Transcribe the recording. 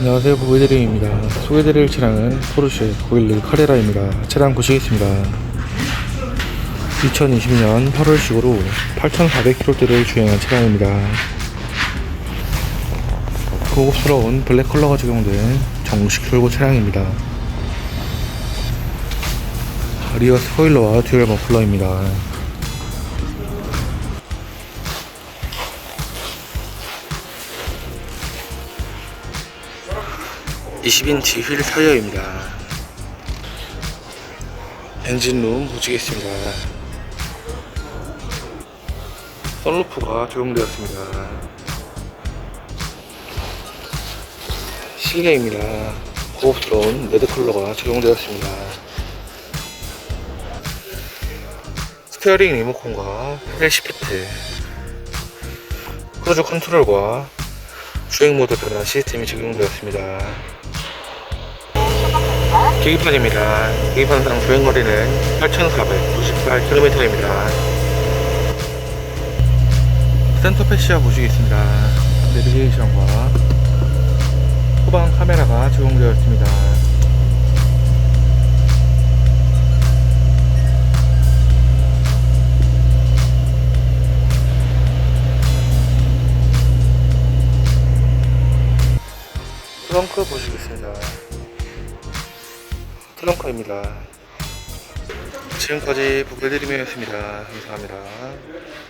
안녕하세요. 보여드림입니다. 소개해드릴 차량은 포르쉐 911 카레라입니다. 차량 보시겠습니다. 2022년 8월식으로 8,400km대를 주행한 차량입니다. 고급스러운 블랙 컬러가 적용된 정식 turbo 차량입니다. 리어 스포일러와 듀얼 머플러입니다 20인치 휠 타이어입니다. 엔진룸 보시겠습니다. 썬루프가 적용되었습니다. 실내입니다. 고급스러운 레드 컬러가 적용되었습니다. 스티어링 리모컨과 헬 시프트, 크루즈 컨트롤과 주행 모드 변환 시스템이 적용되었습니다. 계기판입니다. 계기판상 주행거리는 8,498km입니다. 센터패시아 보시겠습니다. 내비게이션과 후방 카메라가 적용되어 있습니다. 트렁크 보시겠습니다. 트렁크입니다. 지금까지 부탁드리면습니다 감사합니다.